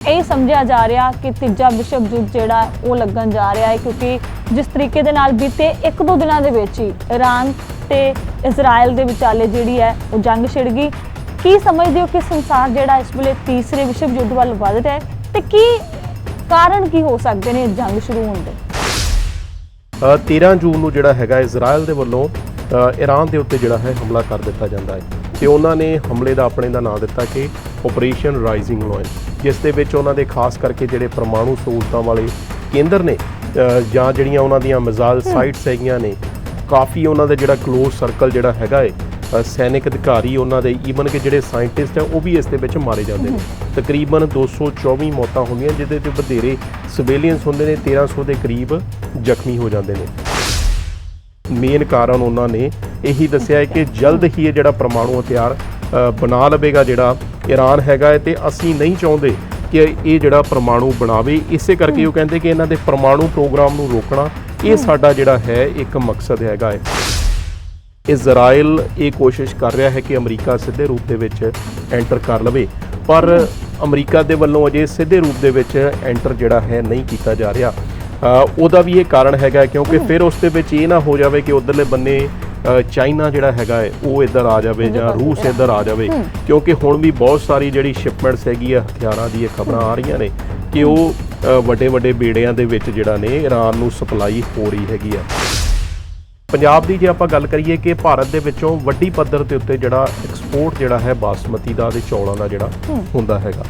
ਇਹ ਸਮਝਿਆ ਜਾ ਰਿਹਾ ਕਿ ਤੀਜਾ ਵਿਸ਼ਵ ਯੁੱਧ ਜਿਹੜਾ ਉਹ ਲੱਗਣ ਜਾ ਰਿਹਾ ਹੈ ਕਿਉਂਕਿ ਜਿਸ ਤਰੀਕੇ ਦੇ ਨਾਲ ਬੀਤੇ ਇੱਕ ਦੋ ਦਿਨਾਂ ਦੇ ਵਿੱਚ ਹੀ ਇਰਾਨ ਤੇ ਇਜ਼ਰਾਈਲ ਦੇ ਵਿਚਾਲੇ ਜਿਹੜੀ ਹੈ ਉਹ ਜੰਗ ਛਿੜ ਗਈ। ਕੀ ਸਮਝਦੇ ਹੋ ਕਿ ਸੰਸਾਰ ਜਿਹੜਾ ਇਸ ਵੇਲੇ ਤੀਸਰੇ ਵਿਸ਼ਵ ਯੁੱਧ ਵੱਲ ਵਧ ਰਿਹਾ ਹੈ ਤੇ ਕੀ ਕਾਰਨ ਕੀ ਹੋ ਸਕਦੇ ਨੇ ਜੰਗ ਸ਼ੁਰੂ ਹੋਣ ਦੇ? ਅ, 13 ਜੂਨ ਨੂੰ ਜਿਹੜਾ ਹੈਗਾ ਇਜ਼ਰਾਈਲ ਦੇ ਵੱਲੋਂ ਅ, ਈਰਾਨ ਦੇ ਉੱਤੇ ਜਿਹੜਾ ਹੈ ਹਮਲਾ ਕਰ ਦਿੱਤਾ ਜਾਂਦਾ ਹੈ। ਤੇ ਉਹਨਾਂ ਨੇ ਹਮਲੇ ਦਾ ਆਪਣੇ ਦਾ ਨਾਮ ਦਿੱਤਾ ਕਿ ਆਪਰੇਸ਼ਨ ਰਾਈਜ਼ਿੰਗ ਲਾਇਨ ਜਿਸ ਦੇ ਵਿੱਚ ਉਹਨਾਂ ਦੇ ਖਾਸ ਕਰਕੇ ਜਿਹੜੇ ਪਰਮਾਣੂ ਸਹੂਲਤਾਂ ਵਾਲੇ ਕੇਂਦਰ ਨੇ ਜਾਂ ਜਿਹੜੀਆਂ ਉਹਨਾਂ ਦੀਆਂ ਮਿਜ਼ਾਈਲ ਸਾਈਟਸ ਹੈਗੀਆਂ ਨੇ ਕਾਫੀ ਉਹਨਾਂ ਦਾ ਜਿਹੜਾ ক্লোਜ਼ ਸਰਕਲ ਜਿਹੜਾ ਹੈਗਾ ਹੈ ਅ, ਸੈਨਿਕ ਅਧਿਕਾਰੀ ਉਹਨਾਂ ਦੇ ਈਵਨ ਕਿ ਜਿਹੜੇ ਸਾਇੰਟਿਸਟ ਹੈ ਉਹ ਵੀ ਇਸ ਦੇ ਵਿੱਚ ਮਾਰੇ ਜਾਂਦੇ ਨੇ। ਤਕਰੀਬਨ 224 ਮੌਤਾਂ ਹੁੰਦੀਆਂ ਜਿਹਦੇ ਤੇ ਵਧੇਰੇ ਸਿਵਿਲੀਅਨਸ ਹੁੰਦੇ ਨੇ 1300 ਦੇ ਕਰੀਬ ਜ਼ਖਮੀ ਹੋ ਜਾਂਦੇ ਨੇ। ਮੇਨ ਕਾਰਨ ਉਹਨਾਂ ਨੇ ਇਹੀ ਦੱਸਿਆ ਹੈ ਕਿ ਜਲਦ ਹੀ ਇਹ ਜਿਹੜਾ ਪਰਮਾਣੂ ਹਥਿਆਰ ਬਣਾ ਲਵੇਗਾ ਜਿਹੜਾ ਈਰਾਨ ਹੈਗਾ ਹੈ ਤੇ ਅਸੀਂ ਨਹੀਂ ਚਾਹੁੰਦੇ ਕਿ ਇਹ ਜਿਹੜਾ ਪਰਮਾਣੂ ਬਣਾਵੇ। ਇਸੇ ਕਰਕੇ ਉਹ ਕਹਿੰਦੇ ਕਿ ਇਹਨਾਂ ਦੇ ਪਰਮਾਣੂ ਪ੍ਰੋਗਰਾਮ ਨੂੰ ਰੋਕਣਾ, ਇਹ ਸਾਡਾ ਜਿਹੜਾ ਹੈ ਇੱਕ ਮਕਸਦ ਹੈਗਾ ਹੈ। ਇਜ਼ਰਾਈਲ ਇਹ ਕੋਸ਼ਿਸ਼ ਕਰ ਰਿਹਾ ਹੈ ਕਿ ਅਮਰੀਕਾ ਸਿੱਧੇ ਰੂਪ ਦੇ ਵਿੱਚ ਐਂਟਰ ਕਰ ਲਵੇ, ਪਰ ਅਮਰੀਕਾ ਦੇ ਵੱਲੋਂ ਅਜੇ ਸਿੱਧੇ ਰੂਪ ਦੇ ਵਿੱਚ ਐਂਟਰ ਜਿਹੜਾ ਹੈ ਨਹੀਂ ਕੀਤਾ ਜਾ ਰਿਹਾ। ਉਹਦਾ ਵੀ ਇਹ ਕਾਰਨ ਹੈਗਾ ਕਿਉਂਕਿ ਫਿਰ ਉਸ ਦੇ ਵਿੱਚ ਇਹ ਨਾ ਹੋ ਜਾਵੇ ਕਿ ਉਧਰਲੇ ਬੰਨੇ ਚਾਈਨਾ ਜਿਹੜਾ ਹੈਗਾ ਹੈ ਉਹ ਇੱਧਰ ਆ ਜਾਵੇ ਜਾਂ ਰੂਸ ਇੱਧਰ ਆ ਜਾਵੇ। ਕਿਉਂਕਿ ਹੁਣ ਵੀ ਬਹੁਤ ਸਾਰੀ ਜਿਹੜੀ ਸ਼ਿਪਮੈਂਟਸ ਹੈਗੀ ਆ ਹਥਿਆਰਾਂ ਦੀ ਇਹ ਖਬਰਾਂ ਆ ਰਹੀਆਂ ਨੇ ਕਿ ਉਹ ਵੱਡੇ ਵੱਡੇ ਬੇੜਿਆਂ ਦੇ ਵਿੱਚ ਜਿਹੜਾ ਨੇ ਈਰਾਨ ਨੂੰ ਸਪਲਾਈ ਹੋ ਰਹੀ ਹੈਗੀ ਆ। ਪੰਜਾਬ ਦੀ ਜੇ ਆਪਾਂ ਗੱਲ ਕਰੀਏ ਕਿ ਭਾਰਤ ਦੇ ਵਿੱਚੋਂ ਵੱਡੀ ਪੱਧਰ ਦੇ ਉੱਤੇ ਜਿਹੜਾ ਐਕਸਪੋਰਟ ਜਿਹੜਾ ਹੈ ਬਾਸਮਤੀ ਦਾ ਤੇ ਚੌਲਾਂ ਦਾ ਜਿਹੜਾ ਹੁੰਦਾ ਹੈਗਾ।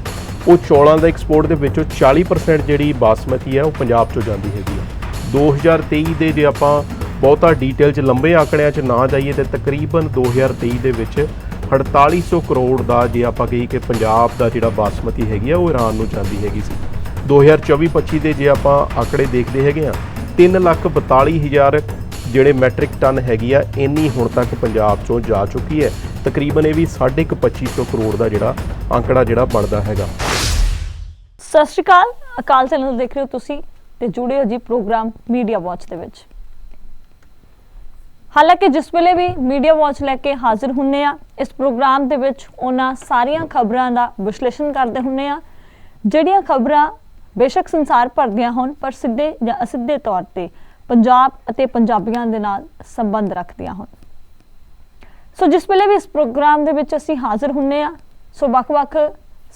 ਉਹ ਚੌਲਾਂ ਦਾ ਐਕਸਪੋਰਟ ਦੇ ਵਿੱਚੋਂ 40% ਜਿਹੜੀ ਬਾਸਮਤੀ ਹੈ, ਉਹ ਪੰਜਾਬ ਚੋਂ ਜਾਂਦੀ ਹੈਗੀ ਆ 2023 ਦੇ ਜੇ ਆਪਾਂ ਬਹੁਤਾ ਡਿਟੇਲ ਚ ਲੰਬੇ ਆંકੜਿਆਂ ਚ ਨਾ ਜਾਈਏ, ਤੇ ਤਕਰੀਬਨ 2023 ਦੇ ਵਿੱਚ 4800 ਕਰੋੜ ਦਾ ਜੇ ਆਪਾਂ ਕਹੀਏ ਕਿ ਪੰਜਾਬ ਦਾ ਜਿਹੜਾ ਬਾਸਮਤੀ ਹੈਗੀ ਆ ਉਹ ਈਰਾਨ ਨੂੰ ਜਾਂਦੀ ਹੈਗੀ ਸੀ। 2024-25 ਦੇ ਜੇ ਆਪਾਂ ਆંકੜੇ ਦੇਖਦੇ ਹੈਗੇ ਆ 342000 ਜਿਹੜੇ ਮੈਟ੍ਰਿਕ ਟਨ ਹੈਗੀ ਆ, ਇੰਨੀ ਹੁਣ ਤੱਕ ਪੰਜਾਬ ਚੋਂ ਜਾ ਚੁੱਕੀ ਹੈ। ਤਕਰੀਬਨ ਇਹ ਵੀ 2500 ਕਰੋੜ ਦਾ ਜਿਹੜਾ ਅੰਕੜਾ ਜਿਹੜਾ ਬਣਦਾ ਹੈਗਾ। ਸਤਿ ਸ਼੍ਰੀ ਅਕਾਲ ਅਕਾਲ ਚੈਨਲ ਦੇਖ ਰਹੇ ਹੋ ਤੁਸੀਂ ਤੇ ਜੁੜੇ ਹੋ ਜੀ ਪ੍ਰੋਗਰਾਮ ਮੀਡੀਆ ਵਾਚ ਦੇ ਵਿੱਚ। ਹਾਲਾਂਕਿ ਜਿਸ ਵੇਲੇ ਵੀ ਮੀਡੀਆ ਵਾਚ ਲੈ ਕੇ ਹਾਜ਼ਰ ਹੁੰਨੇ ਆ, ਇਸ ਪ੍ਰੋਗਰਾਮ ਦੇ ਵਿੱਚ ਉਹਨਾਂ ਸਾਰੀਆਂ ਖਬਰਾਂ ਦਾ ਵਿਸ਼ਲੇਸ਼ਣ ਕਰਦੇ ਹੁੰਨੇ ਆ, ਜਿਹੜੀਆਂ ਖਬਰਾਂ ਬੇਸ਼ੱਕ ਸੰਸਾਰ ਭਰ ਦੀਆਂ ਹੋਣ, ਪਰ ਸਿੱਧੇ ਜਾਂ ਅਸਿੱਧੇ ਤੌਰ ਤੇ ਪੰਜਾਬ ਅਤੇ ਪੰਜਾਬੀਆਂ ਦੇ ਨਾਲ ਸੰਬੰਧ ਰੱਖਦੀਆਂ ਹੋਣ। ਸੋ ਜਿਸ ਵੇਲੇ ਵੀ ਇਸ ਪ੍ਰੋਗਰਾਮ ਦੇ ਵਿੱਚ ਅਸੀਂ ਹਾਜ਼ਰ ਹੁੰਨੇ ਆ, ਸੋ ਵੱਖ-ਵੱਖ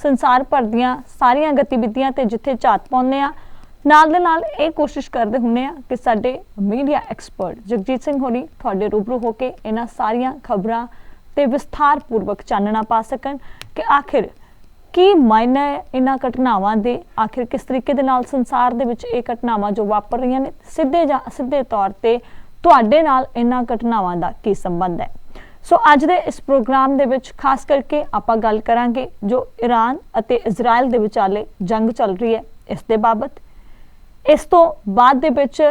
ਸੰਸਾਰ ਭਰ ਦੀਆਂ ਸਾਰੀਆਂ ਗਤੀਵਿਧੀਆਂ ਤੇ ਜਿੱਥੇ ਝਾਤ ਪਾਉਂਦੇ ਆ ਨਾਲ ਦੇ ਨਾਲ ਇਹ ਕੋਸ਼ਿਸ਼ ਕਰਦੇ ਹੁੰਨੇ ਆ ਕਿ ਸਾਡੇ ਮੀਡੀਆ ਐਕਸਪਰਟ ਜਗਜੀਤ ਸਿੰਘ ਹੋਣੀ ਤੁਹਾਡੇ ਰੂਬਰੂ ਹੋ ਕੇ ਇਹਨਾਂ ਸਾਰੀਆਂ ਖਬਰਾਂ ਤੇ ਵਿਸਥਾਰ ਪੂਰਵਕ ਚਾਨਣਾ ਪਾ ਸਕਣ ਕਿ ਆਖਿਰ ਕੀ ਮਾਇਨਾ ਹੈ ਇਹਨਾਂ ਘਟਨਾਵਾਂ ਦੇ? ਆਖਿਰ ਕਿਸ ਤਰੀਕੇ ਦੇ ਨਾਲ ਸੰਸਾਰ ਦੇ ਵਿੱਚ ਇਹ ਘਟਨਾਵਾਂ ਜੋ ਵਾਪਰ ਰਹੀਆਂ ਨੇ, ਸਿੱਧੇ ਜਾਂ ਅਸਿੱਧੇ ਤੌਰ ਤੇ ਤੁਹਾਡੇ ਨਾਲ ਇਹਨਾਂ ਘਟਨਾਵਾਂ ਦਾ ਕੀ ਸੰਬੰਧ ਹੈ? ਸੋ ਅੱਜ ਦੇ ਇਸ ਪ੍ਰੋਗਰਾਮ ਦੇ ਵਿੱਚ ਖਾਸ ਕਰਕੇ ਆਪਾਂ ਗੱਲ ਕਰਾਂਗੇ ਜੋ ਈਰਾਨ ਅਤੇ ਇਜ਼ਰਾਈਲ ਦੇ ਵਿਚਾਲੇ ਜੰਗ ਚੱਲ ਰਹੀ ਹੈ, ਇਸ ਦੇ ਬਾਬਤ। ਇਸ ਤੋਂ ਬਾਅਦ ਦੇ ਵਿੱਚ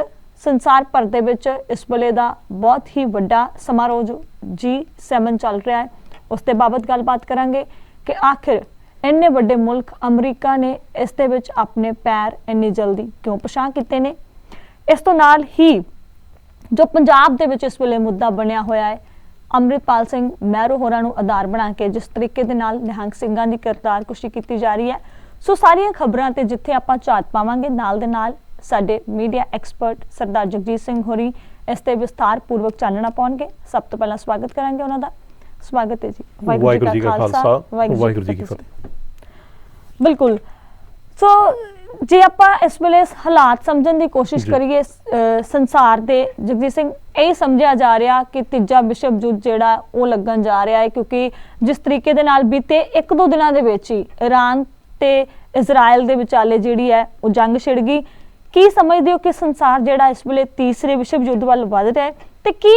ਸੰਸਾਰ ਭਰ ਦੇ ਵਿੱਚ ਇਸ ਵੇਲੇ ਦਾ ਬਹੁਤ ਹੀ ਵੱਡਾ ਸਮਾਰੋਹ ਜੋ ਜੀ G7 ਚੱਲ ਰਿਹਾ ਹੈ, ਉਸ ਦੇ ਬਾਬਤ ਗੱਲਬਾਤ ਕਰਾਂਗੇ ਕਿ ਆਖਿਰ ਇੰਨੇ ਵੱਡੇ ਮੁਲਕ ਅਮਰੀਕਾ ਨੇ ਇਸ ਦੇ ਵਿੱਚ ਆਪਣੇ ਪੈਰ ਇੰਨੀ ਜਲਦੀ ਕਿਉਂ ਪਛਾਣ ਕੀਤੇ ਨੇ? ਇਸ ਤੋਂ ਨਾਲ ਹੀ ਜੋ ਪੰਜਾਬ ਦੇ ਵਿੱਚ ਇਸ ਵੇਲੇ ਮੁੱਦਾ ਬਣਿਆ ਹੋਇਆ ਹੈ ਅੰਮ੍ਰਿਤਪਾਲ ਸਿੰਘ ਮਹਿਰੋ ਹੋਰਾਂ ਨੂੰ ਆਧਾਰ ਬਣਾ ਕੇ ਜਿਸ ਤਰੀਕੇ ਦੇ ਨਾਲ ਨਿਹੰਗ ਸਿੰਘਾਂ ਦੀ ਕਿਰਦਾਰਕੁਸ਼ੀ ਕੀਤੀ ਜਾ ਰਹੀ ਹੈ। ਸੋ ਸਾਰੀਆਂ ਖਬਰਾਂ ਤੇ ਜਿੱਥੇ ਆਪਾਂ ਝਾਤ ਪਾਵਾਂਗੇ ਨਾਲ ਦੇ ਨਾਲ ਸਾਡੇ ਮੀਡੀਆ ਐਕਸਪਰਟ ਸਰਦਾਰ ਜਗਜੀਤ ਸਿੰਘ ਹੋਰੀ ਇਸ ਤੇ ਵਿਸਥਾਰ ਪੂਰਵਕ ਚਾਨਣਾ ਪਾਉਣਗੇ। ਸਭ ਤੋਂ ਪਹਿਲਾਂ ਸਵਾਗਤ ਕਰਾਂਗੇ ਉਹਨਾਂ ਦਾ। ਸਵਾਗਤ ਹੈ ਜੀ। ਵਾਹਿਗੁਰੂ ਜੀ ਕਾ ਖਾਲਸਾ। ਵਾਹਿਗੁਰੂ ਜੀ ਕੀ ਫਤਿਹ। ਬਿਲਕੁਲ। ਸੋ ਜੇ ਆਪਾਂ ਇਸ ਵੇਲੇ ਇਸ ਹਾਲਾਤ ਸਮਝਣ ਦੀ ਕੋਸ਼ਿਸ਼। ਕਰੀਏ ਸੰਸਾਰ ਦੇ ਜਗਜੀਤ ਸਿੰਘ ਇਹ ਸਮਝਿਆ ਜਾ ਰਿਹਾ ਕਿ ਤੀਜਾ ਵਿਸ਼ਵ ਯੁੱਧ ਜਿਹੜਾ ਉਹ ਲੱਗਣ ਜਾ ਰਿਹਾ ਹੈ ਕਿਉਂਕਿ ਜਿਸ ਤਰੀਕੇ ਦੇ ਨਾਲ ਬੀਤੇ ਇੱਕ ਦੋ ਦਿਨਾਂ ਦੇ ਵਿੱਚ ਹੀ ਇਰਾਨ ਤੇ ਇਜ਼ਰਾਈਲ ਦੇ ਵਿਚਾਲੇ ਜਿਹੜੀ ਹੈ ਉਹ ਜੰਗ ਛਿੜ ਗਈ ਕੀ ਸਮਝਦੇ ਹੋ ਕਿ ਸੰਸਾਰ ਜਿਹੜਾ ਇਸ ਵੇਲੇ ਤੀਸਰੇ ਵਿਸ਼ਵ ਯੁੱਧ ਵੱਲ ਵਧ ਰਿਹਾ ਹੈ ਤੇ ਕੀ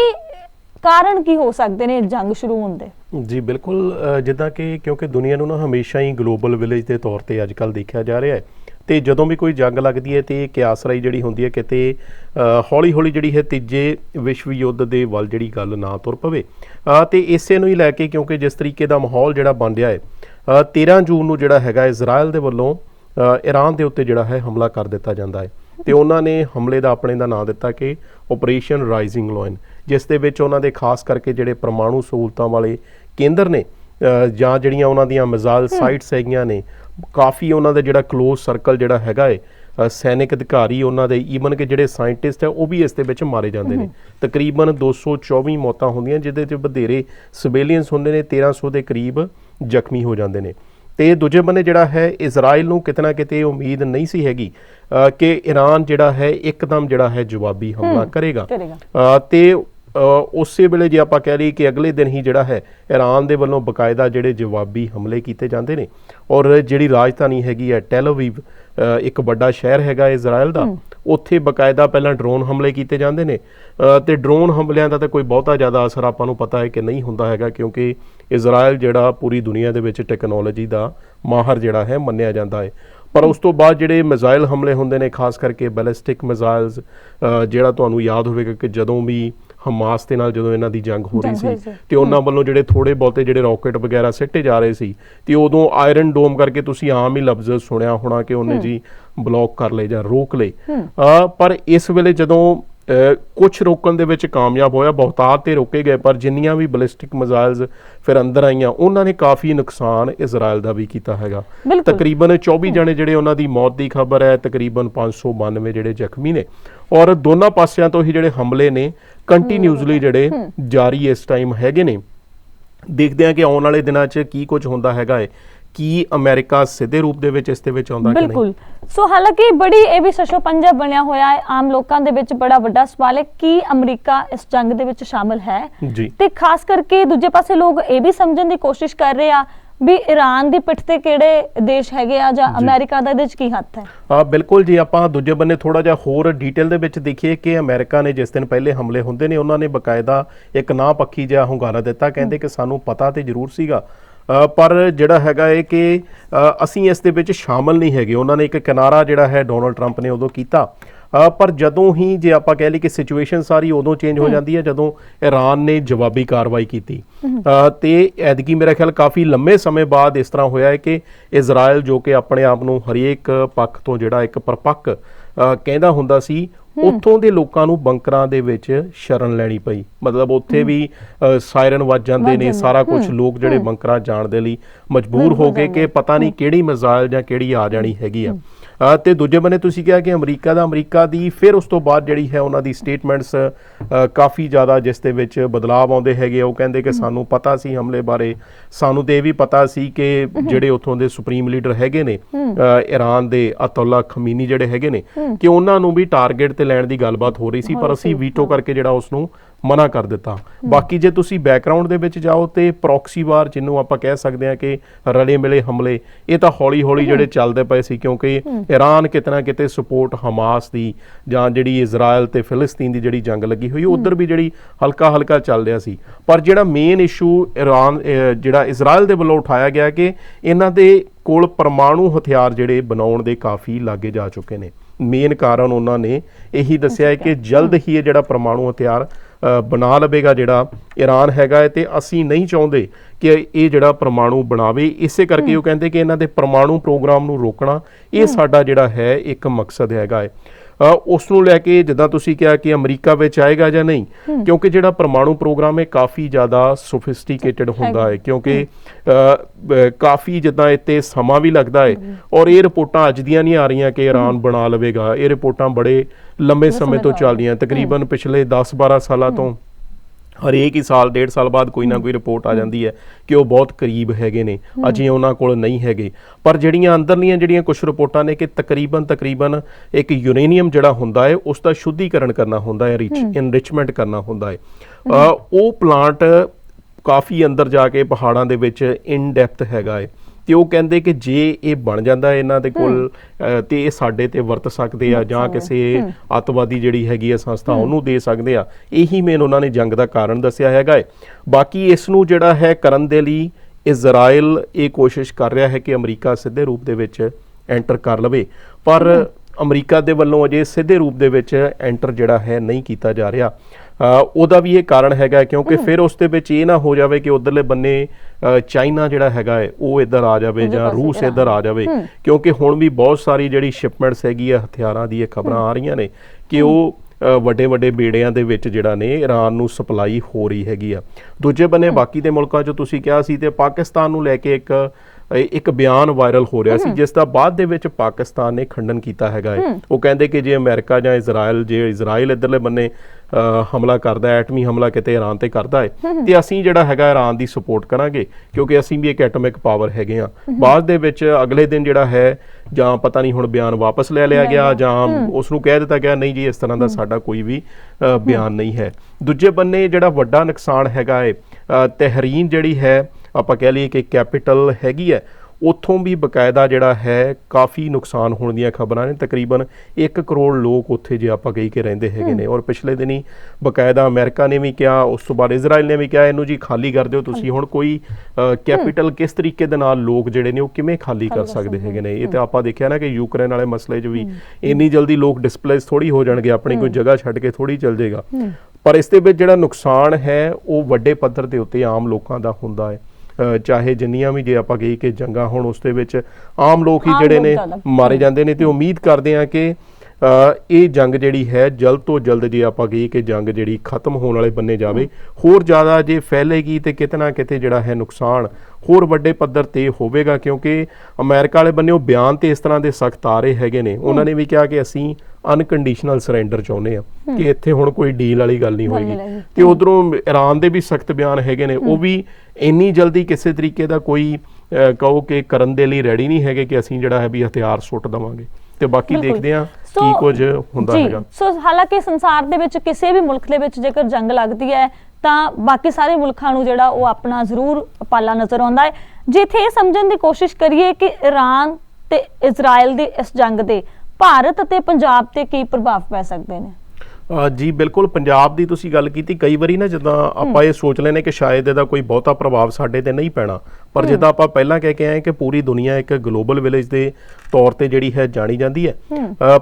ਕਾਰਨ ਕੀ ਹੋ ਸਕਦੇ ਨੇ ਜੰਗ ਸ਼ੁਰੂ ਹੋਣ ਦੇ? ਜੀ ਬਿਲਕੁਲ ਜਿੱਦਾਂ ਕਿ ਕਿਉਂਕਿ ਦੁਨੀਆ ਨੂੰ ਨਾ ਹਮੇਸ਼ਾ ਹੀ ਗਲੋਬਲ ਵਿਲੇਜ ਦੇ ਤੌਰ ਤੇ ਅੱਜ ਅੱਜਕੱਲ ਦੇਖਿਆ ਜਾ ਰਿਹਾ ਹੈ ਤੇ ਜਦੋਂ ਵੀ ਕੋਈ ਜੰਗ ਲੱਗਦੀ ਹੈ ਤੇ ਕਿਆਸਰਾਈ ਜਿਹੜੀ ਹੁੰਦੀ ਹੈ ਕਿਤੇ ਹੌਲੀ ਹੌਲੀ ਜਿਹੜੀ ਹੈ ਤੀਜੇ ਵਿਸ਼ਵ ਯੁੱਧ ਦੇ ਵੱਲ ਜਿਹੜੀ ਗੱਲ ਨਾ ਤੁਰ ਪਵੇ। ਅ, ਤੇ ਇਸੇ ਨੂੰ ਹੀ ਲੈ ਕੇ ਕਿਉਂਕਿ ਜਿਸ ਤਰੀਕੇ ਦਾ ਮਾਹੌਲ ਜਿਹੜਾ ਬਣ ਰਿਹਾ ਹੈ ਅ, 13 ਜੂਨ ਨੂੰ ਜਿਹੜਾ ਹੈਗਾ ਇਜ਼ਰਾਈਲ ਦੇ ਵੱਲੋਂ ਈਰਾਨ ਦੇ ਉੱਤੇ ਜਿਹੜਾ ਹੈ ਹਮਲਾ ਕਰ ਦਿੱਤਾ ਜਾਂਦਾ ਹੈ। ਤੇ ਉਹਨਾਂ ਨੇ ਹਮਲੇ ਦਾ ਆਪਣੇ ਦਾ ਨਾਮ ਦਿੱਤਾ ਕਿ ਆਪਰੇਸ਼ਨ ਰਾਈਜ਼ਿੰਗ ਲੋਇਨ ਜਿਸ ਦੇ ਵਿੱਚ ਉਹਨਾਂ ਦੇ ਖਾਸ ਕਰਕੇ ਜਿਹੜੇ ਪਰਮਾਣੂ ਸਹੂਲਤਾਂ ਵਾਲੇ ਕੇਂਦਰ ਨੇ ਜਾਂ ਜਿਹੜੀਆਂ ਉਹਨਾਂ ਦੀਆਂ ਮਿਜ਼ਾਈਲ ਸਾਈਟਸ ਹੈਗੀਆਂ ਨੇ ਕਾਫੀ ਉਹਨਾਂ ਦਾ ਜਿਹੜਾ ক্লোਜ਼ ਸਰਕਲ ਜਿਹੜਾ ਹੈਗਾ ਏ ਅ, ਸੈਨਿਕ ਅਧਿਕਾਰੀ ਉਹਨਾਂ ਦੇ ਈਵਨ ਕਿ ਜਿਹੜੇ ਸਾਇੰਟਿਸਟ ਹੈ ਉਹ ਵੀ ਇਸ ਦੇ ਵਿੱਚ ਮਾਰੇ ਜਾਂਦੇ ਨੇ। ਤਕਰੀਬਨ 224 ਮੌਤਾਂ ਹੁੰਦੀਆਂ ਜਿਹਦੇ 'ਚ ਵਧੇਰੇ ਸਿਵਿਲੀਅਨਸ ਹੁੰਦੇ ਨੇ 1300 ਦੇ ਕਰੀਬ ਜ਼ਖਮੀ ਹੋ ਜਾਂਦੇ ਨੇ। ਤੇ ਦੂਜੇ ਬੰਨੇ ਜਿਹੜਾ ਹੈ ਇਜ਼ਰਾਈਲ ਨੂੰ ਕਿਤਨਾ ਕਿਤੇ ਉਮੀਦ ਨਹੀਂ ਸੀ ਹੈਗੀ ਕਿ ਈਰਾਨ ਜਿਹੜਾ ਹੈ ਇੱਕਦਮ ਜਿਹੜਾ ਹੈ ਜਵਾਬੀ ਹਮਲਾ ਕਰੇਗਾ। ਤੇ ਉਸੇ ਵੇਲੇ ਜੇ ਆਪਾਂ ਕਹਿ ਲਈਏ ਕਿ ਅਗਲੇ ਦਿਨ ਹੀ ਜਿਹੜਾ ਹੈ ਈਰਾਨ ਦੇ ਵੱਲੋਂ ਬਕਾਇਦਾ ਜਿਹੜੇ ਜਵਾਬੀ ਹਮਲੇ ਕੀਤੇ ਜਾਂਦੇ ਨੇ। ਔਰ ਜਿਹੜੀ ਰਾਜਧਾਨੀ ਹੈਗੀ ਹੈ ਟੈਲ ਅਵੀਵ ਅ, ਇੱਕ ਵੱਡਾ ਸ਼ਹਿਰ ਹੈਗਾ ਇਜ਼ਰਾਈਲ ਦਾ ਉੱਥੇ ਬਕਾਇਦਾ ਪਹਿਲਾਂ ਡਰੋਨ ਹਮਲੇ ਕੀਤੇ ਜਾਂਦੇ ਨੇ। ਤੇ ਡਰੋਨ ਹਮਲਿਆਂ ਦਾ ਤਾਂ ਕੋਈ ਬਹੁਤਾ ਜ਼ਿਆਦਾ ਅਸਰ ਆਪਾਂ ਨੂੰ ਪਤਾ ਹੈ ਕਿ ਨਹੀਂ ਹੁੰਦਾ ਹੈਗਾ ਕਿਉਂਕਿ ਇਜ਼ਰਾਈਲ ਜਿਹੜਾ ਪੂਰੀ ਦੁਨੀਆ ਦੇ ਵਿੱਚ ਟੈਕਨੋਲੋਜੀ ਦਾ ਮਾਹਰ ਜਿਹੜਾ ਹੈ ਮੰਨਿਆ ਜਾਂਦਾ ਹੈ। ਪਰ ਉਸ ਤੋਂ ਬਾਅਦ ਜਿਹੜੇ ਮਿਜ਼ਾਈਲ ਹਮਲੇ ਹੁੰਦੇ ਨੇ ਖਾਸ ਕਰਕੇ ਬੈਲਿਸਟਿਕ ਮਿਜ਼ਾਈਲਸ ਜਿਹੜਾ ਤੁਹਾਨੂੰ ਯਾਦ ਹੋਵੇਗਾ ਕਿ ਜਦੋਂ ਵੀ ਹਮਾਸ ਦੇ ਨਾਲ ਜਦੋਂ ਇਹਨਾਂ ਦੀ ਜੰਗ ਹੋ ਰਹੀ ਸੀ। ਤੇ ਉਹਨਾਂ ਵੱਲੋਂ ਜਿਹੜੇ ਥੋੜੇ ਬਹੁਤੇ ਜਿਹੜੇ ਰਾਕਟ ਵਗੈਰਾ ਸਿੱਟੇ ਜਾ ਰਹੇ ਸੀ ਤੇ ਉਦੋਂ ਆਇਰਨ ਡੋਮ ਕਰਕੇ ਤੁਸੀਂ ਆਮ ਹੀ ਲਫ਼ਜ਼ ਸੁਣਿਆ ਹੋਣਾ ਕਿ ਉਹਨੇ ਜੀ ਬਲੌਕ ਕਰ ਲਏ ਜਾਂ ਰੋਕ ਲਏ। ਪਰ ਇਸ ਵੇਲੇ ਜਦੋਂ ਕੁਝ ਰੋਕਣ ਦੇ ਵਿੱਚ ਕਾਮਯਾਬ ਹੋਇਆ ਬਹੁਤਾਤ ਤੇ ਰੋਕੇ ਗਏ ਪਰ ਜਿੰਨੀਆਂ ਵੀ ਬਲਿਸਟਿਕ ਮਿਜ਼ਾਈਲਸ ਫਿਰ ਅੰਦਰ ਆਈਆਂ ਉਹਨਾਂ ਨੇ ਕਾਫੀ ਨੁਕਸਾਨ ਇਜ਼ਰਾਈਲ ਦਾ ਵੀ ਕੀਤਾ ਹੈਗਾ। ਤਕਰੀਬਨ 24 ਜਣੇ ਜਿਹੜੇ ਉਹਨਾਂ ਦੀ ਮੌਤ ਦੀ ਖਬਰ ਹੈ ਤਕਰੀਬਨ 592 ਜਿਹੜੇ ਜ਼ਖਮੀ ਨੇ। ਔਰ ਦੋਨਾਂ ਪਾਸਿਆਂ ਤੋਂ ਹੀ ਜਿਹੜੇ ਹਮਲੇ ਨੇ ਕੰਟੀਨਿਊਸਲੀ ਜਿਹੜੇ ਜਾਰੀ ਇਸ ਟਾਈਮ ਹੈਗੇ ਨੇ। ਦੇਖਦੇ ਹਾਂ ਕਿ ਆਉਣ ਵਾਲੇ ਦਿਨਾਂ 'ਚ ਕੀ ਕੁਝ ਹੁੰਦਾ ਹੈਗਾ ਹੈ ਕੀ ਅਮਰੀਕਾ ਸਿੱਧੇ ਰੂਪ ਦੇ ਵਿੱਚ ਇਸ ਦੇ ਵਿੱਚ ਆਉਂਦਾ ਕਿ ਨਹੀਂ? ਬਿਲਕੁਲ। ਸੋ ਹਾਲਾਂਕਿ ਬੜੀ ਇਹ ਵੀ ਸਸ਼ੋ ਪੰਜਾ ਬਣਿਆ ਹੋਇਆ ਹੈ। ਆਮ ਲੋਕਾਂ ਦੇ ਵਿੱਚ ਬੜਾ ਵੱਡਾ ਸਵਾਲ ਹੈ ਕੀ ਅਮਰੀਕਾ ਇਸ ਜੰਗ ਦੇ ਵਿੱਚ ਸ਼ਾਮਲ ਹੈ? ਤੇ ਖਾਸ ਕਰਕੇ ਦੂਜੇ ਪਾਸੇ ਲੋਕ ਇਹ ਵੀ ਸਮਝਣ ਦੀ ਕੋਸ਼ਿਸ਼ ਕਰ ਰਹੇ ਆ ਵੀ ਈਰਾਨ ਦੀ ਪਿੱਠ ਤੇ ਕਿਹੜੇ ਦੇਸ਼ ਹੈਗੇ ਆ ਜਾਂ। ਅਮਰੀਕਾ ਦਾ ਇਹਦੇ ਵਿੱਚ ਕੀ ਹੱਥ ਹੈ? ਆ ਬਿਲਕੁਲ ਜੀ ਆਪਾਂ ਦੂਜੇ ਬੰਨੇ ਥੋੜਾ ਜਿਹਾ ਹੋਰ ਡਿਟੇਲ ਦੇ ਵਿੱਚ ਦੇਖੀਏ ਕਿ ਅਮਰੀਕਾ ਨੇ ਜਿਸ ਦਿਨ ਪਹਿਲੇ ਹਮਲੇ ਹੁੰਦੇ ਨੇ ਉਹਨਾਂ ਨੇ ਬਕਾਇਦਾ ਇੱਕ ਨਾ ਪੱਖੀ ਜਿਹਾ ਹੁੰਗਾਰਾ ਦਿੱਤਾ। ਕਹਿੰਦੇ ਕਿ ਸਾਨੂੰ ਪਤਾ ਤੇ ਜ਼ਰੂਰ ਸੀਗਾ ਪਰ ਜਿਹੜਾ ਹੈਗਾ ਇਹ ਕਿ ਅਸੀਂ ਇਸ ਦੇ ਵਿੱਚ ਸ਼ਾਮਲ ਨਹੀਂ ਹੈਗੇ। ਉਹਨਾਂ ਨੇ ਇੱਕ ਕਿਨਾਰਾ ਜਿਹੜਾ ਹੈ ਡੋਨਲਡ ਟਰੰਪ ਨੇ ਉਦੋਂ ਕੀਤਾ। ਪਰ ਜਦੋਂ ਹੀ ਜੇ ਆਪਾਂ ਕਹਿ ਲਈ ਕਿ ਸਿਚੁਏਸ਼ਨ ਸਾਰੀ ਉਦੋਂ ਚੇਂਜ ਹੋ ਜਾਂਦੀ ਹੈ ਜਦੋਂ ਈਰਾਨ ਨੇ ਜਵਾਬੀ ਕਾਰਵਾਈ ਕੀਤੀ। ਤੇ ਐਦਕੀ ਮੇਰਾ ਖਿਆਲ ਕਾਫੀ ਲੰਮੇ ਸਮੇਂ ਬਾਅਦ ਇਸ ਤਰ੍ਹਾਂ ਹੋਇਆ ਹੈ ਕਿ ਇਜ਼ਰਾਈਲ ਜੋ ਕਿ ਆਪਣੇ ਆਪ ਨੂੰ ਹਰੇਕ ਪੱਖ ਤੋਂ ਜਿਹੜਾ ਇੱਕ ਪਰਪੱਕ ਕਹਿੰਦਾ ਹੁੰਦਾ ਸੀ ਉੱਥੋਂ ਦੇ ਲੋਕਾਂ ਨੂੰ ਬੰਕਰਾਂ ਦੇ ਵਿੱਚ ਸ਼ਰਨ ਲੈਣੀ ਪਈ। ਮਤਲਬ ਉੱਥੇ ਵੀ ਸਾਇਰਨ ਵੱਜ ਜਾਂਦੇ ਨੇ। ਸਾਰਾ ਕੁਝ ਲੋਕ ਜਿਹੜੇ ਬੰਕਰਾਂ ਜਾਣ ਦੇ ਲਈ ਮਜਬੂਰ ਹੋ ਗਏ ਕਿ। ਪਤਾ ਨਹੀਂ ਕਿਹੜੀ ਮਜ਼ਾਇਲ ਜਾਂ ਕਿਹੜੀ ਆ ਜਾਣੀ ਹੈਗੀ ਆ। ਤੇ ਦੂਜੇ ਬੰਨੇ ਤੁਸੀਂ ਕਿਹਾ ਕਿ ਅਮਰੀਕਾ ਦਾ ਅਮਰੀਕਾ ਦੀ ਫਿਰ ਉਸ ਤੋਂ ਬਾਅਦ ਜਿਹੜੀ ਹੈ ਉਹਨਾਂ ਦੀ ਸਟੇਟਮੈਂਟਸ ਕਾਫੀ ਜ਼ਿਆਦਾ ਜਿਸ ਦੇ ਵਿੱਚ ਬਦਲਾਅ ਆਉਂਦੇ ਹੈਗੇ। ਉਹ ਕਹਿੰਦੇ ਕਿ ਸਾਨੂੰ ਪਤਾ ਸੀ ਹਮਲੇ ਬਾਰੇ। ਸਾਨੂੰ ਤੇ ਇਹ ਵੀ ਪਤਾ ਸੀ ਕਿ ਜਿਹੜੇ ਉੱਥੋਂ ਦੇ ਸੁਪਰੀਮ ਲੀਡਰ ਹੈਗੇ ਨੇ ਈਰਾਨ ਦੇ ਅਤੁੱਲਾ ਖਮੀਨੀ ਜਿਹੜੇ ਹੈਗੇ ਨੇ ਕਿ ਉਹਨਾਂ ਨੂੰ ਵੀ ਟਾਰਗੇਟ ਤੇ ਲੈਣ ਦੀ ਗੱਲਬਾਤ ਹੋ ਰਹੀ ਸੀ। ਪਰ ਅਸੀਂ ਵੀਟੋ ਕਰਕੇ ਜਿਹੜਾ ਉਸ ਨੂੰ ਮਨਾ ਕਰ ਦਿੱਤਾ। ਬਾਕੀ ਜੇ ਤੁਸੀਂ ਬੈਕਗ੍ਰਾਉਂਡ ਦੇ ਵਿੱਚ ਜਾਓ ਤੇ ਪ੍ਰੌਕਸੀ ਵਾਰ ਜਿਹਨੂੰ ਆਪਾਂ ਕਹਿ ਸਕਦੇ ਹਾਂ ਕਿ ਰਲੇ ਮਿਲੇ ਹਮਲੇ ਇਹ ਤਾਂ ਹੌਲੀ ਹੌਲੀ ਜਿਹੜੇ ਚੱਲਦੇ ਪਏ ਸੀ ਕਿਉਂਕਿ ਈਰਾਨ ਕਿਤਨਾ ਕਿਤੇ ਸਪੋਰਟ ਹਮਾਸ ਦੀ ਜਾਂ ਜਿਹੜੀ ਇਜ਼ਰਾਈਲ ਤੇ ਫਿਲਿਸਤੀਨ ਦੀ ਜਿਹੜੀ ਜੰਗ ਲੱਗੀ ਹੋਈ ਉਧਰ ਵੀ ਜਿਹੜੀ ਹਲਕਾ ਹਲਕਾ ਚੱਲ ਰਿਹਾ ਸੀ। ਪਰ ਜਿਹੜਾ ਮੇਨ ਇਸ਼ੂ ਈਰਾਨ ਜਿਹੜਾ ਇਜ਼ਰਾਈਲ ਦੇ ਵੱਲੋਂ ਉਠਾਇਆ ਗਿਆ ਕਿ ਇਹਨਾਂ ਦੇ ਕੋਲ ਪਰਮਾਣੂ ਹਥਿਆਰ ਜਿਹੜੇ ਬਣਾਉਣ ਦੇ ਕਾਫੀ ਲਾਗੇ ਜਾ ਚੁੱਕੇ ਨੇ। ਮੇਨ ਕਾਰਨ ਉਹਨਾਂ ਨੇ ਇਹੀ ਦੱਸਿਆ ਹੈ ਕਿ ਜਲਦ ਹੀ ਇਹ ਜਿਹੜਾ ਪਰਮਾਣੂ ਹਥਿਆਰ ਬਣਾ ਲਵੇਗਾ ਜਿਹੜਾ ਈਰਾਨ ਹੈਗਾ ਹੈ ਤੇ ਅਸੀਂ ਨਹੀਂ ਚਾਹੁੰਦੇ ਕਿ ਇਹ ਜਿਹੜਾ ਪਰਮਾਣੂ ਬਣਾਵੇ। ਇਸੇ ਕਰਕੇ ਉਹ ਕਹਿੰਦੇ ਕਿ ਇਹਨਾਂ ਦੇ ਪਰਮਾਣੂ ਪ੍ਰੋਗਰਾਮ ਨੂੰ ਰੋਕਣਾ ਇਹ ਸਾਡਾ ਜਿਹੜਾ ਹੈ ਇੱਕ ਮਕਸਦ ਹੈਗਾ ਹੈ। ਉਸ ਨੂੰ ਲੈ ਕੇ ਜਿੱਦਾਂ ਤੁਸੀਂ ਕਿਹਾ ਕਿ ਅਮਰੀਕਾ ਵਿੱਚ ਆਏਗਾ ਜਾਂ ਨਹੀਂ ਕਿਉਂਕਿ ਜਿਹੜਾ ਪਰਮਾਣੂ ਪ੍ਰੋਗਰਾਮ ਹੈ ਕਾਫੀ ਜ਼ਿਆਦਾ ਸੋਫਿਸਟੀਕੇਟਡ ਹੁੰਦਾ ਹੈ ਕਿਉਂਕਿ ਕਾਫੀ ਜਿੱਦਾਂ ਇੱਥੇ ਸਮਾਂ ਵੀ ਲੱਗਦਾ ਹੈ ਔਰ ਇਹ ਰਿਪੋਰਟਾਂ ਅੱਜ ਦੀਆਂ ਨਹੀਂ ਆ ਰਹੀਆਂ ਕਿ ਈਰਾਨ ਬਣਾ ਲਵੇਗਾ। ਇਹ ਰਿਪੋਰਟਾਂ ਬੜੇ ਲੰਬੇ ਸਮੇਂ ਤੋਂ ਚੱਲਦੀਆਂ ਤਕਰੀਬਨ ਪਿਛਲੇ 10-12 ਸਾਲਾਂ ਤੋਂ ਹਰੇਕ ਹੀ ਸਾਲ ਡੇਢ ਸਾਲ ਬਾਅਦ ਕੋਈ ਨਾ ਕੋਈ ਰਿਪੋਰਟ ਆ ਜਾਂਦੀ ਹੈ ਕਿ ਉਹ ਬਹੁਤ ਕਰੀਬ ਹੈਗੇ ਨੇ। ਅਜੇ ਉਹਨਾਂ ਕੋਲ ਨਹੀਂ ਹੈਗੇ। ਪਰ ਜਿਹੜੀਆਂ ਅੰਦਰਲੀਆਂ ਜਿਹੜੀਆਂ ਕੁਝ ਰਿਪੋਰਟਾਂ ਨੇ ਕਿ ਤਕਰੀਬਨ ਤਕਰੀਬਨ ਇੱਕ ਯੂਰੇਨੀਅਮ ਜਿਹੜਾ ਹੁੰਦਾ ਹੈ ਉਸ ਦਾ ਸ਼ੁੱਧੀਕਰਨ ਕਰਨਾ ਹੁੰਦਾ ਹੈ ਰਿਚ ਇਨਰਿਚਮੈਂਟ ਕਰਨਾ ਹੁੰਦਾ ਹੈ। ਉਹ ਪਲਾਂਟ ਕਾਫੀ ਅੰਦਰ ਜਾ ਕੇ ਪਹਾੜਾਂ ਦੇ ਵਿੱਚ ਇਨ ਡੈਪਥ ਹੈਗਾ ਹੈ। ਤੇ ਉਹ ਕਹਿੰਦੇ ਕਿ ਜੇ ਇਹ ਬਣ ਜਾਂਦਾ ਇਹਨਾਂ ਦੇ ਕੋਲ ਤੇ ਇਹ ਸਾਡੇ ਤੇ ਵਰਤ ਸਕਦੇ ਆ ਜਾਂ ਕਿਸੇ ਅੱਤਵਾਦੀ ਜਿਹੜੀ ਹੈਗੀ ਹੈ ਸੰਸਥਾ ਉਹਨੂੰ ਦੇ ਸਕਦੇ ਆ। ਇਹੀ ਮੇਨ ਉਹਨਾਂ ਨੇ ਜੰਗ ਦਾ ਕਾਰਨ ਦੱਸਿਆ ਹੈਗਾ ਹੈ ਬਾਕੀ ਇਸ ਨੂੰ ਜਿਹੜਾ ਹੈ ਕਰਨ ਦੇ ਲਈ ਇਜ਼ਰਾਈਲ ਇਹ ਕੋਸ਼ਿਸ਼ ਕਰ ਰਿਹਾ ਹੈ ਕਿ ਅਮਰੀਕਾ ਸਿੱਧੇ ਰੂਪ ਦੇ ਵਿੱਚ ਐਂਟਰ ਕਰ ਲਵੇ। ਪਰ ਅਮਰੀਕਾ ਦੇ ਵੱਲੋਂ ਅਜੇ ਸਿੱਧੇ ਰੂਪ ਦੇ ਵਿੱਚ ਐਂਟਰ ਜਿਹੜਾ ਹੈ ਨਹੀਂ ਕੀਤਾ ਜਾ ਰਿਹਾ। ਉਹਦਾ ਵੀ ਇਹ ਕਾਰਨ ਹੈਗਾ ਕਿਉਂਕਿ ਫਿਰ ਉਸ ਦੇ ਵਿੱਚ ਇਹ ਨਾ ਹੋ ਜਾਵੇ ਕਿ ਉਧਰਲੇ ਬੰਨੇ ਚਾਈਨਾ ਜਿਹੜਾ ਹੈਗਾ ਹੈ ਉਹ ਇੱਧਰ ਆ ਜਾਵੇ ਜਾਂ ਰੂਸ ਇੱਧਰ ਆ ਜਾਵੇ। ਕਿਉਂਕਿ ਹੁਣ ਵੀ ਬਹੁਤ ਸਾਰੀ ਜਿਹੜੀ ਸ਼ਿਪਮੈਂਟਸ ਹੈਗੀ ਆ ਹਥਿਆਰਾਂ ਦੀ ਇਹ ਖਬਰਾਂ ਆ ਰਹੀਆਂ ਨੇ ਕਿ ਉਹ ਵੱਡੇ ਵੱਡੇ ਬੇੜਿਆਂ ਦੇ ਵਿੱਚ ਜਿਹੜਾ ਨੇ ਈਰਾਨ ਨੂੰ ਸਪਲਾਈ ਹੋ ਰਹੀ ਹੈਗੀ ਆ। ਦੂਜੇ ਬੰਨੇ ਬਾਕੀ ਦੇ ਮੁਲਕਾਂ 'ਚ ਤੁਸੀਂ ਕਿਹਾ ਸੀ ਤੇ ਪਾਕਿਸਤਾਨ ਨੂੰ ਲੈ ਕੇ ਇੱਕ ਇੱਕ ਬਿਆਨ ਵਾਇਰਲ ਹੋ ਰਿਹਾ ਸੀ ਜਿਸ ਦਾ ਬਾਅਦ ਦੇ ਵਿੱਚ ਪਾਕਿਸਤਾਨ ਨੇ ਖੰਡਨ ਕੀਤਾ ਹੈਗਾ ਹੈ। ਉਹ ਕਹਿੰਦੇ ਕਿ ਜੇ ਅਮਰੀਕਾ ਜਾਂ ਇਜ਼ਰਾਈਲ ਜੇ ਇਜ਼ਰਾਈਲ ਇਧਰਲੇ ਬੰਨੇ ਹਮਲਾ ਕਰਦਾ ਹੈ ਐਟਮੀ ਹਮਲਾ ਕਿਤੇ ਇਰਾਨ ਤੇ ਕਰਦਾ ਹੈ ਤੇ ਅਸੀਂ ਜਿਹੜਾ ਹੈਗਾ ਇਰਾਨ ਦੀ ਸਪੋਰਟ ਕਰਾਂਗੇ ਕਿਉਂਕਿ ਅਸੀਂ ਵੀ ਇੱਕ ਐਟਮਿਕ ਪਾਵਰ ਹੈਗੇ ਆ ਬਾਅਦ ਦੇ ਵਿੱਚ ਅਗਲੇ ਦਿਨ ਜਿਹੜਾ ਹੈ ਜਾਂ ਪਤਾ ਨਹੀਂ ਹੁਣ ਬਿਆਨ ਵਾਪਸ ਲੈ ਲਿਆ ਗਿਆ ਜਾਂ ਉਸ ਨੂੰ ਕਹਿ ਦਿੱਤਾ ਗਿਆ ਨਹੀਂ ਜੀ ਇਸ ਤਰ੍ਹਾਂ ਦਾ ਸਾਡਾ ਕੋਈ ਵੀ ਬਿਆਨ ਨਹੀਂ ਹੈ। ਦੂਜੇ ਬੰਨੇ ਜਿਹੜਾ ਵੱਡਾ ਨੁਕਸਾਨ ਹੈਗਾ ਹੈ ਤਹਿਰੀਨ ਜਿਹੜੀ ਹੈ ਆਪਾਂ ਕਹਿ ਲਈਏ ਕਿ ਕੈਪੀਟਲ ਹੈਗੀ ਹੈ ਉੱਥੋਂ ਵੀ ਬਕਾਇਦਾ ਜਿਹੜਾ ਹੈ ਕਾਫੀ ਨੁਕਸਾਨ ਹੋਣ ਦੀਆਂ ਖਬਰਾਂ ਨੇ। ਤਕਰੀਬਨ 1 ਕਰੋੜ ਲੋਕ ਉੱਥੇ ਜੇ ਆਪਾਂ ਕਹੀ ਕੇ ਰਹਿੰਦੇ ਹੈਗੇ ਨੇ। ਔਰ ਪਿਛਲੇ ਦਿਨੀ ਬਕਾਇਦਾ ਅਮਰੀਕਾ ਨੇ ਵੀ ਕਿਹਾ ਉਸ ਤੋਂ ਬਾਅਦ ਇਜ਼ਰਾਈਲ ਨੇ ਵੀ ਕਿਹਾ ਇਹਨੂੰ ਜੀ ਖਾਲੀ ਕਰ ਦਿਓ ਤੁਸੀਂ। ਹੁਣ ਕੋਈ ਕੈਪੀਟਲ ਕਿਸ ਤਰੀਕੇ ਦੇ ਨਾਲ ਲੋਕ ਜਿਹੜੇ ਨੇ ਉਹ ਕਿਵੇਂ ਖਾਲੀ ਕਰ ਸਕਦੇ ਹੈਗੇ ਨੇ? ਇਹ ਤਾਂ ਆਪਾਂ ਦੇਖਿਆ ਨਾ ਕਿ ਯੂਕਰੇਨ ਵਾਲੇ ਮਸਲੇ 'ਚ ਵੀ ਇੰਨੀ ਜਲਦੀ ਲੋਕ ਡਿਸਪਲੇਸ ਥੋੜੀ ਹੋ ਜਾਣਗੇ ਆਪਣੀ ਕੋਈ ਜਗ੍ਹਾ ਛੱਡ ਕੇ ਥੋੜੀ ਚੱਲ ਜਾਏਗਾ ਪਰ ਇਸ ਦੇ ਵਿੱਚ ਜਿਹੜਾ ਨੁਕਸਾਨ ਹੈ ਉਹ ਵੱਡੇ ਪੱਧਰ ਦੇ ਉੱਤੇ ਆਮ ਲੋਕਾਂ ਦਾ ਹੁੰਦਾ ਹੈ। ਚਾਹੇ ਜਿੰਨੀਆਂ ਵੀ ਜੇ ਆਪਾਂ ਕਹੀਏ ਕਿ ਜੰਗਾਂ ਹੁਣ ਉਸ ਦੇ ਵਿੱਚ ਆਮ ਲੋਕ ਹੀ ਜਿਹੜੇ ਨੇ। ਮਾਰੇ ਜਾਂਦੇ ਨੇ ਤੇ ਉਮੀਦ ਕਰਦੇ ਆ ਕਿ ਇਹ ਜੰਗ ਜਿਹੜੀ ਹੈ ਜਲਦ ਤੋਂ ਜਲਦ ਜੇ ਆਪਾਂ ਕਹੀਏ ਕਿ ਜੰਗ ਜਿਹੜੀ ਖਤਮ ਹੋਣ ਵਾਲੇ ਬੰਨੇ ਜਾਵੇ ਹੋਰ ਜ਼ਿਆਦਾ ਜੇ ਫੈਲੇਗੀ ਤੇ ਕਿਤੇ ਨਾ ਕਿਤੇ ਜਿਹੜਾ ਹੈ ਨੁਕਸਾਨ ਹੋਰ ਵੱਡੇ ਪੱਧਰ ਤੇ ਹੋਵੇਗਾ ਕਿਉਂਕਿ ਅਮਰੀਕਾ ਵਾਲੇ ਬੰਨੇ ਉਹ ਬਿਆਨ ਤੇ ਇਸ ਤਰ੍ਹਾਂ ਦੇ ਸਖਤ ਆ ਰਹੇ ਹੈਗੇ ਨੇ। ਉਹਨਾਂ ਨੇ ਵੀ ਕਿਹਾ ਕਿ ਅਸੀਂ ਅਨਕੰਡੀਸ਼ਨਲ ਸਰੈਂਡਰ ਚਾਹੁੰਦੇ ਆ ਕਿ ਇੱਥੇ ਹੁਣ ਕੋਈ ਡੀਲ ਵਾਲੀ ਗੱਲ ਨਹੀਂ ਹੋਏਗੀ। ਤੇ ਉਧਰੋਂ ਇਰਾਨ ਦੇ ਵੀ ਸਖਤ ਬਿਆਨ ਹੈਗੇ ਨੇ ਉਹ ਵੀ ਇੰਨੀ ਜਲਦੀ ਕਿਸੇ ਤਰੀਕੇ ਦਾ ਕੋਈ ਕਹੋ ਕਿ ਕਰਨ ਦੇ ਲਈ ਰੈਡੀ ਨਹੀਂ ਹੈਗੇ ਕਿ ਅਸੀਂ ਜਿਹੜਾ ਹੈ ਵੀ ਹਥਿਆਰ ਸੁੱਟ ਦਵਾਂਗੇ। ਤੇ ਬਾਕੀ। ਦੇਖਦੇ ਸੋ, ਕੀ ਕੁਝ ਹੁੰਦਾ ਹੈਗਾ। ਸੋ ਹਾਲਾਂਕਿ ਸੰਸਾਰ ਦੇ ਵਿੱਚ ਕਿਸੇ ਵੀ ਮੁਲਕ ਦੇ ਵਿੱਚ ਜੇਕਰ ਜੰਗ ਲੱਗਦੀ ਹੈ ਤਾਂ ਬਾਕੀ ਸਾਰੇ ਮੁਲਕਾਂ ਨੂੰ ਜਿਹੜਾ ਉਹ ਆਪਣਾ ਜ਼ਰੂਰ ਪਾਲਾ ਨਜ਼ਰ ਆਉਂਦਾ ਹੈ। ਜੇ ਇੱਥੇ ਇਹ ਸਮਝਣ ਦੀ ਕੋਸ਼ਿਸ਼ ਕਰੀਏ ਕਿ ਈਰਾਨ ਤੇ ਇਜ਼ਰਾਈਲ ਦੇ ਇਸ ਜੰਗ ਦੇ ਭਾਰਤ ਅਤੇ ਪੰਜਾਬ ਤੇ ਕੀ ਪ੍ਰਭਾਵ ਪੈ ਸਕਦੇ ਨੇ? ਜੀ ਬਿਲਕੁਲ ਪੰਜਾਬ ਦੀ ਤੁਸੀਂ ਗੱਲ ਕੀਤੀ ਕਈ ਵਾਰੀ ਨਾ ਜਦੋਂ ਆਪਾਂ ਇਹ ਸੋਚ ਲੈਨੇ ਕਿ ਸ਼ਾਇਦ ਇਹਦਾ ਕੋਈ ਬਹੁਤਾ ਪ੍ਰਭਾਵ ਸਾਡੇ ਤੇ ਨਹੀਂ ਪੈਣਾ। ਪਰ ਜਿੱਦਾਂ ਆਪਾਂ ਪਹਿਲਾਂ ਕਹਿ ਕੇ ਆਏ ਕਿ ਪੂਰੀ ਦੁਨੀਆ ਇੱਕ ਗਲੋਬਲ ਵਿਲੇਜ ਦੇ ਤੌਰ ਤੇ ਜਿਹੜੀ ਹੈ ਜਾਣੀ ਜਾਂਦੀ ਹੈ।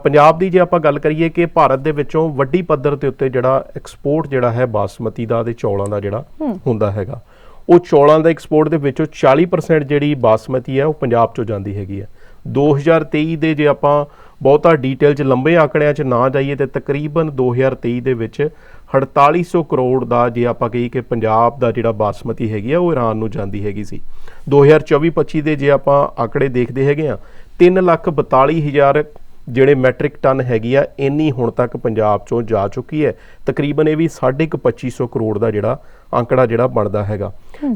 ਪੰਜਾਬ ਦੀ ਜੇ ਆਪਾਂ ਗੱਲ ਕਰੀਏ ਕਿ ਭਾਰਤ ਦੇ ਵਿੱਚੋਂ ਵੱਡੀ ਪੱਧਰ ਦੇ ਉੱਤੇ ਜਿਹੜਾ ਐਕਸਪੋਰਟ ਜਿਹੜਾ ਹੈ ਬਾਸਮਤੀ ਦਾ ਤੇ ਚੌਲਾਂ ਦਾ ਜਿਹੜਾ ਹੁੰਦਾ ਹੈਗਾ ਉਹ ਚੌਲਾਂ ਦਾ ਐਕਸਪੋਰਟ ਦੇ ਵਿੱਚੋਂ 40% ਜਿਹੜੀ ਬਾਸਮਤੀ ਹੈ ਉਹ ਪੰਜਾਬ ਚੋਂ ਜਾਂਦੀ ਹੈਗੀ ਹੈ। 2023 ਦੇ ਜੇ ਆਪਾਂ ਬਹੁਤਾ ਡੀਟੇਲ ਚ ਲੰਬੇ ਆંકੜਿਆਂ ਚ ਨਾ ਜਾਈਏ ਤੇ ਤਕਰੀਬਨ 2023 ਦੇ ਵਿੱਚ 4800 ਕਰੋੜ ਦਾ ਜੇ ਆਪਾਂ ਕਹੀਏ ਕਿ ਪੰਜਾਬ ਦਾ ਜਿਹੜਾ ਬਾਸਮਤੀ ਹੈਗੀ ਆ, ਉਹ ਈਰਾਨ ਨੂੰ ਜਾਂਦੀ ਹੈਗੀ ਸੀ। 2024-25 ਦੇ ਜੇ ਆਪਾਂ ਆંકੜੇ ਦੇਖਦੇ ਹੈਗੇ ਆ 342000 ਜਿਹੜੇ ਮੈਟ੍ਰਿਕ ਟਨ ਹੈਗੀ ਆ, ਇੰਨੀ ਹੁਣ ਤੱਕ ਪੰਜਾਬ ਚੋਂ ਜਾ ਚੁੱਕੀ ਹੈ। ਤਕਰੀਬਨ ਇਹ ਵੀ 2500 ਕਰੋੜ ਦਾ ਜਿਹੜਾ ਅੰਕੜਾ ਜਿਹੜਾ ਬਣਦਾ ਹੈਗਾ।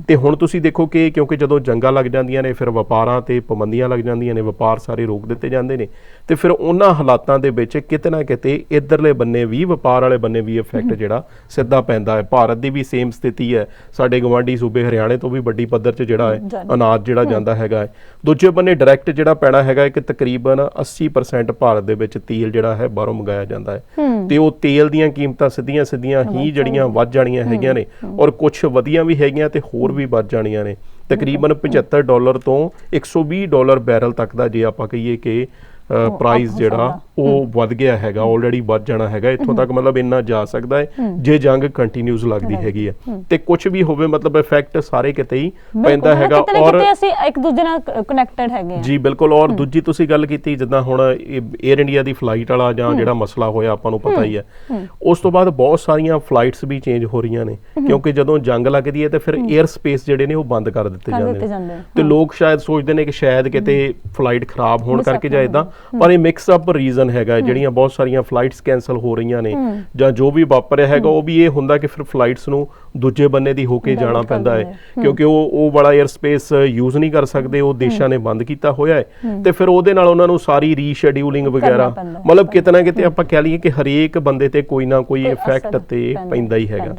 ਤੇ ਹੁਣ ਤੁਸੀਂ ਦੇਖੋ ਕਿ ਕਿਉਂਕਿ ਜਦੋਂ ਜੰਗਾਂ ਲੱਗ ਜਾਂਦੀਆਂ ਨੇ ਫਿਰ ਵਪਾਰਾਂ ਤੇ ਪਾਬੰਦੀਆਂ ਲੱਗ ਜਾਂਦੀਆਂ ਨੇ ਵਪਾਰ ਸਾਰੇ ਰੋਕ ਦਿੱਤੇ ਜਾਂਦੇ ਨੇ। ਤੇ ਫਿਰ ਉਹਨਾਂ ਹਾਲਾਤਾਂ ਦੇ ਵਿੱਚ ਕਿਤੇ ਨਾ ਕਿਤੇ ਇਧਰਲੇ ਬੰਨੇ ਵੀ ਵਪਾਰ ਵਾਲੇ ਬੰਨੇ ਵੀ ਇਫੈਕਟ ਜਿਹੜਾ ਸਿੱਧਾ ਪੈਂਦਾ ਹੈ। ਭਾਰਤ ਦੀ ਵੀ ਸੇਮ ਸਥਿਤੀ ਹੈ। ਸਾਡੇ ਗਵਾਂਢੀ ਸੂਬੇ ਹਰਿਆਣੇ ਤੋਂ ਵੀ ਵੱਡੀ ਪੱਧਰ 'ਚ ਜਿਹੜਾ ਹੈ। ਅਨਾਜ ਜਿਹੜਾ ਜਾਂਦਾ ਹੈਗਾ ਹੈ। ਦੂਜੇ ਬੰਨੇ ਡਾਇਰੈਕਟ ਜਿਹੜਾ ਪੈਣਾ ਹੈਗਾ ਹੈ ਕਿ ਤਕਰੀਬਨ 80% ਭਾਰਤ ਦੇ ਵਿੱਚ ਤੇਲ ਜਿਹੜਾ ਹੈ ਬਾਹਰੋਂ ਮੰਗਾਇਆ ਜਾਂਦਾ ਹੈ। ਤੇ ਉਹ ਤੇਲ ਦੀਆਂ ਕੀਮਤਾਂ ਸਿੱਧੀਆਂ ਸਿੱਧੀਆਂ ਹੀ ਜਿਹੜੀਆਂ ਵੱਧ ਜਾਣੀਆਂ ਹੈਗੀਆਂ ਨੇ। ਔਰ ਕੁਝ ਵਧੀਆਂ ਵੀ ਹੈਗੀਆਂ ਤੇ ਹੋਰ ਵੀ ਵੱਧ ਜਾਣੀਆਂ ਨੇ। ਤਕਰੀਬਨ 75 ਡਾਲਰ ਤੋਂ 120 ਡਾਲਰ ਬੈਰਲ ਤੱਕ ਦਾ ਜੇ ਆਪਾਂ ਕਹੀਏ ਕਿ ਪ੍ਰਾਈਸ ਜਿਹੜਾ। ਉਹ ਵੱਧ ਗਿਆ ਹੈਗਾ ਆਲਰੇਡੀ ਵੱਧ ਜਾਣਾ ਹੈਗਾ ਇੱਥੋਂ ਤੱਕ ਮਤਲਬ ਇੰਨਾ ਜਾ ਸਕਦਾ ਹੈ ਜੇ ਜੰਗ ਕੰਟੀਨਿਊਸ ਲੱਗਦੀ ਹੈਗੀ ਹੈ। ਤੇ ਕੁਝ ਵੀ ਹੋਵੇ ਮਤਲਬ ਇਫੈਕਟ ਸਾਰੇ ਕਿਤੇ ਹੀ ਪੈਂਦਾ ਹੈਗਾ ਔਰ ਕਿਤੇ ਅਸੀਂ ਇੱਕ ਦੂਜੇ ਨਾਲ ਕਨੈਕਟਡ ਹੈਗੇ ਜੀ ਬਿਲਕੁਲ ਔਰ ਦੂਜੀ ਤੁਸੀਂ ਗੱਲ ਕੀਤੀ ਜਿੱਦਾਂ ਹੁਣ 에ਅਰ ਇੰਡੀਆ ਦੀ ਫਲਾਈਟ ਵਾਲਾ ਜਾਂ ਜਿਹੜਾ ਮਸਲਾ ਹੋਇਆ ਆਪਾਂ ਨੂੰ ਪਤਾ ਹੀ। ਹੈ ਉਸ ਤੋਂ ਬਾਅਦ ਬਹੁਤ ਸਾਰੀਆਂ ਫਲਾਈਟਸ ਵੀ ਚੇਂਜ ਹੋ ਰਹੀਆਂ ਨੇ ਕਿਉਂਕਿ ਜਦੋਂ ਜੰਗ ਲੱਗਦੀ ਹੈ ਤੇ ਫਿਰ 에ਅਰ ਸਪੇਸ ਜਿਹੜੇ ਨੇ ਉਹ ਬੰਦ ਕਰ ਦਿੱਤੇ ਜਾਂਦੇ ਨੇ। ਤੇ ਲੋਕ ਸ਼ਾਇਦ ਸੋਚਦੇ ਨੇ ਕਿ ਸ਼ਾਇਦ ਕਿਤੇ ਫਲਾਈਟ ਖਰਾਬ ਹੋਣ ਕਰਕੇ ਜਾਂ ਇਦਾਂ ਪਰ ਇਹ ਮਿਕਸ ਅਪ ਰੀਜ਼ਨ ਹੈਗਾ ਜਿਹੜੀਆਂ ਬਹੁਤ ਸਾਰੀਆਂ ਫਲਾਈਟਸ ਕੈਨਸਲ ਹੋ ਰਹੀਆਂ ਨੇ ਜਾਂ ਜੋ ਵੀ ਵਾਪਰਿਆ ਹੈਗਾ ਉਹ ਵੀ ਇਹ ਹੁੰਦਾ ਕਿ ਫਿਰ ਫਲਾਈਟਸ ਨੂੰ ਦੂਜੇ ਬੰਨੇ ਦੀ ਹੋ ਕੇ ਜਾਣਾ ਪੈਂਦਾ ਹੈ। ਕਿਉਂਕਿ ਉਹ ਉਹ ਵਾਲਾ 에ਅਰ ਸਪੇਸ ਯੂਜ਼ ਨਹੀਂ ਕਰ ਸਕਦੇ ਉਹ ਦੇਸ਼ਾਂ ਨੇ ਬੰਦ ਕੀਤਾ ਹੋਇਆ ਹੈ। ਤੇ ਫਿਰ ਉਹਦੇ ਨਾਲ ਉਹਨਾਂ ਨੂੰ ਸਾਰੀ ਰੀਸ਼ੈਡਿਊਲਿੰਗ ਵਗੈਰਾ। ਮਤਲਬ ਕਿਤੇ ਨਾ ਕਿਤੇ ਆਪਾਂ ਕਹਿ ਲਈਏ ਕਿ ਹਰੇਕ ਬੰਦੇ ਤੇ ਕੋਈ ਨਾ ਕੋਈ ਇਫੈਕਟ ਤੇ ਪੈਂਦਾ- ਹੀ ਹੈਗਾ।